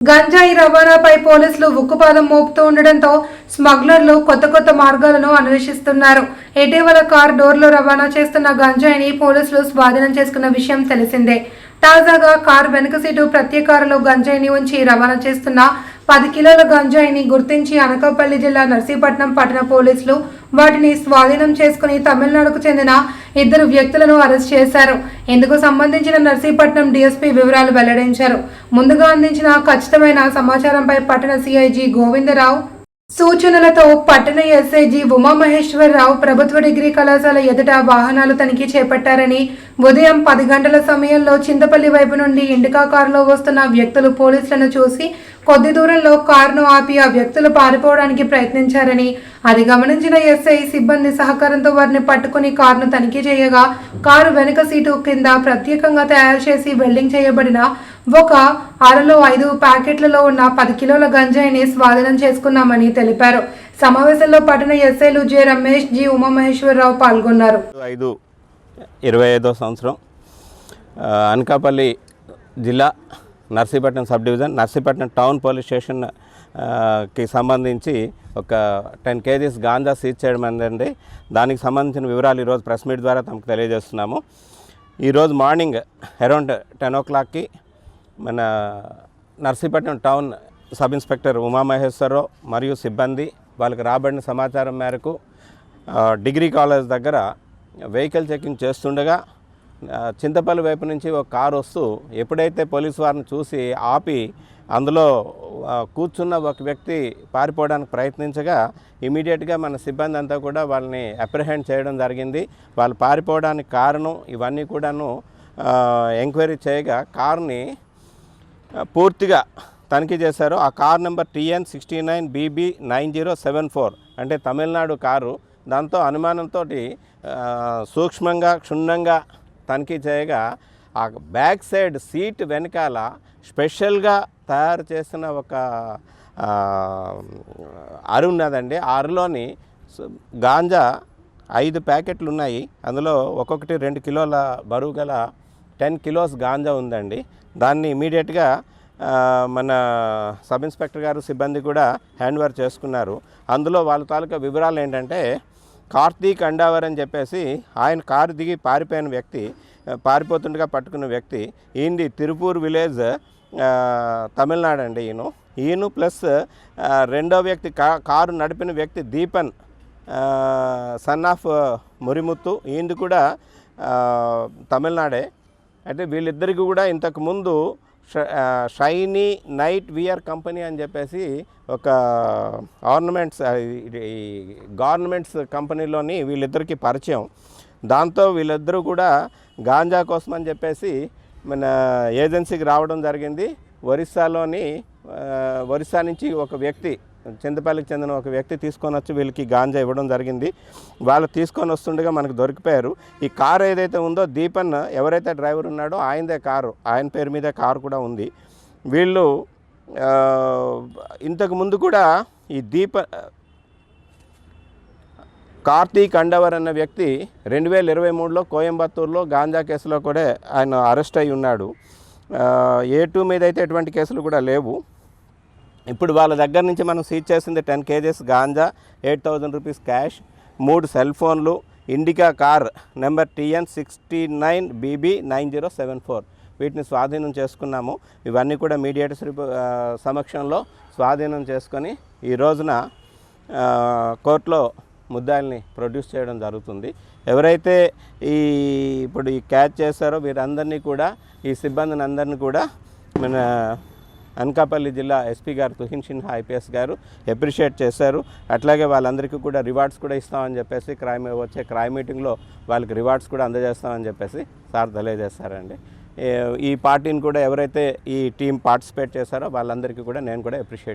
గంజాయి రవాణాపై పోలీసులు ఉక్కుపాదం మోపుతూ ఉండడంతో స్మగ్లర్లు కొత్త కొత్త మార్గాలను అన్వేషిస్తున్నారు. ఇటీవల కార్ డోర్లో రవాణా చేస్తున్న గంజాయిని పోలీసులు స్వాధీనం చేసుకున్న విషయం తెలిసిందే. తాజాగా కార్ వెనుక సీటు ప్రత్యేక కారులో గంజాయిని ఉంచి రవాణా చేస్తున్న పది కిలోల గంజాయిని గుర్తించి అనకాపల్లి జిల్లా నర్సీపట్నం పట్టణ పోలీసులు వాటిని స్వాధీనం చేసుకుని తమిళనాడుకు చెందిన ఇద్దరు వ్యక్తులను అరెస్ట్ చేశారు. ఇందుకు సంబంధించిన నర్సీపట్నం డీఎస్పీ వివరాలు వెల్లడించారు. ముందుగా అందించిన ఖచ్చితమైన సమాచారంపై పట్టణ సిఐజి గోవిందరావు సూచనలతో పట్టణ ఎస్ఐజి ఉమామహేశ్వరరావు ప్రభుత్వ డిగ్రీ కళాశాల ఎదుట వాహనాలు తనిఖీ చేపట్టారని ఉదయం పది గంటల సమయంలో చింతపల్లి వైపు నుండి ఇండికా కారులో వస్తున్న వ్యక్తులు పోలీసులను చూసి కొద్ది దూరంలో కారును ఆపి ఆ వ్యక్తులు పారిపోవడానికి ప్రయత్నించారని అది గమనించిన ఎస్ఐ సిబ్బంది సహకారంతో వారిని పట్టుకుని కారును తనిఖీ చేయగా కారు వెనుక సీటు కింద ప్రత్యేకంగా తయారు చేసి వెల్డింగ్ చేయబడిన ఒక అరలో ఐదు ప్యాకెట్లలో ఉన్న పది కిలోల గంజాయిని స్వాధీనం చేసుకున్నామని తెలిపారు. సమావేశంలో పట్టణ ఎస్ఐలు జె రమేష్ జి ఉమామహేశ్వరరావు పాల్గొన్నారు. ఐదు ఇరవై ఐదో సంవత్సరం అనకాపల్లి జిల్లా Narsipatnam sub division Narsipatnam town police స్టేషన్కి సంబంధించి ఒక టెన్ కేజీస్ గాంజా సీజ్ చేయడం అందండి. దానికి సంబంధించిన వివరాలు ఈరోజు ప్రెస్ మీట్ ద్వారా తమకు తెలియజేస్తున్నాము. ఈరోజు మార్నింగ్ అరౌండ్ టెన్ ఓ క్లాక్కి మన Narsipatnam town sub inspector Umamaheswararao మరియు సిబ్బంది వాళ్ళకి రాబడిన సమాచారం మేరకు డిగ్రీ కాలేజ్ దగ్గర వెహికల్ చెకింగ్ చేస్తుండగా చింతపల్లి వైపు నుంచి ఒక కారు వస్తూ ఎప్పుడైతే పోలీసు వారిని చూసి ఆపి అందులో కూర్చున్న ఒక వ్యక్తి పారిపోవడానికి ప్రయత్నించగా ఇమీడియట్గా మన సిబ్బంది అంతా కూడా వాళ్ళని అప్రిహెండ్ చేయడం జరిగింది. వాళ్ళు పారిపోవడానికి కారణం ఇవన్నీ కూడాను ఎంక్వైరీ చేయగా కారుని పూర్తిగా తనిఖీ చేశారు. ఆ car number TN sixty nine BB nine zero seven four అంటే తమిళనాడు కారు. దాంతో అనుమానంతో సూక్ష్మంగా క్షుణ్ణంగా తనిఖీ చేయగా ఆ బ్యాక్ సైడ్ సీట్ వెనకాల స్పెషల్గా తయారు చేసిన ఒక అరు ఉన్నదండి. ఆ అరులోని గాంజా ఐదు ప్యాకెట్లు ఉన్నాయి. అందులో ఒక్కొక్కటి రెండు కిలోల బరువు గల టెన్ కిలోస్ గాంజా ఉందండి. దాన్ని ఇమీడియట్గా మన సబ్ ఇన్స్పెక్టర్ గారు సిబ్బంది కూడా హ్యాండ్ ఓవర్ చేసుకున్నారు. అందులో వాళ్ళ తాలూకా వివరాలు ఏంటంటే కార్తీక్ అండావర్ అని చెప్పేసి ఆయన కారు దిగి పారిపోయిన వ్యక్తి పారిపోతుండగా పట్టుకున్న వ్యక్తి ఈయనది తిరుపూర్ విలేజ్ తమిళనాడు అండి ఈయన. ఈయన ప్లస్ రెండో వ్యక్తి కా కారు నడిపిన వ్యక్తి దీపన్ సన్ ఆఫ్ మురిముత్తు. ఈయనది కూడా తమిళనాడే. అయితే వీళ్ళిద్దరికి కూడా ఇంతకుముందు షైనీ నైట్ వియర్ కంపెనీ అని చెప్పేసి ఒక ఆర్నమెంట్స్ ఈ గవర్నమెంట్స్ కంపెనీలోని వీళ్ళిద్దరికి పరిచయం. దాంతో వీళ్ళిద్దరూ కూడా గాంజా కోసం అని చెప్పేసి మన ఏజెన్సీకి రావడం జరిగింది. ఒరిస్సాలోని ఒరిస్సా నుంచి ఒక వ్యక్తి చింతపల్లికి చెందిన ఒక వ్యక్తి తీసుకొని వచ్చి వీళ్ళకి గాంజా ఇవ్వడం జరిగింది. వాళ్ళు తీసుకొని వస్తుండగా మనకు దొరికిపోయారు. ఈ కారు ఏదైతే ఉందో దీపన్ ఎవరైతే డ్రైవర్ ఉన్నాడో ఆయనదే కారు. ఆయన పేరు మీదే కారు కూడా ఉంది. వీళ్ళు ఇంతకు ముందు కూడా ఈ దీప కార్తీక్ అండవర్ అన్న వ్యక్తి రెండు వేల ఇరవై మూడులో కోయంబత్తూరులో గాంజా కేసులో కూడా ఆయన అరెస్ట్ అయి ఉన్నాడు. ఏ టూ మీద అయితే ఎటువంటి కేసులు కూడా లేవు. ఇప్పుడు వాళ్ళ దగ్గర నుంచి మనం సీజ్ చేసింది ten KGs ganja eight thousand rupees cash మూడు సెల్ ఫోన్లు Indica car number TN sixty nine BB nine zero seven four. వీటిని స్వాధీనం చేసుకున్నాము. ఇవన్నీ కూడా మీడియేటర్స్ సమక్షంలో స్వాధీనం చేసుకొని ఈ రోజున కోర్టులో ముద్దాయిల్ని ప్రొడ్యూస్ చేయడం జరుగుతుంది. ఎవరైతే ఈ ఇప్పుడు ఈ క్యాచ్ చేశారో వీరందరినీ కూడా ఈ సిబ్బందిని అందరినీ కూడా మన అనకాపల్లి జిల్లా ఎస్పీ గారు తుహిన్ సిన్హా ఐపీఎస్ గారు అప్రిషియేట్ చేశారు. అట్లాగే వాళ్ళందరికీ కూడా రివార్డ్స్ కూడా ఇస్తామని చెప్పేసి క్రైమ్ వచ్చే క్రైమ్ మీటింగ్లో వాళ్ళకి రివార్డ్స్ కూడా అందజేస్తామని చెప్పేసి సార్ తెలియజేశారండి ఈ పార్టీని కూడా ఎవరైతే ఈ టీం పార్టిసిపేట్ చేశారో వాళ్ళందరికీ కూడా నేను కూడా అప్రిషియేట్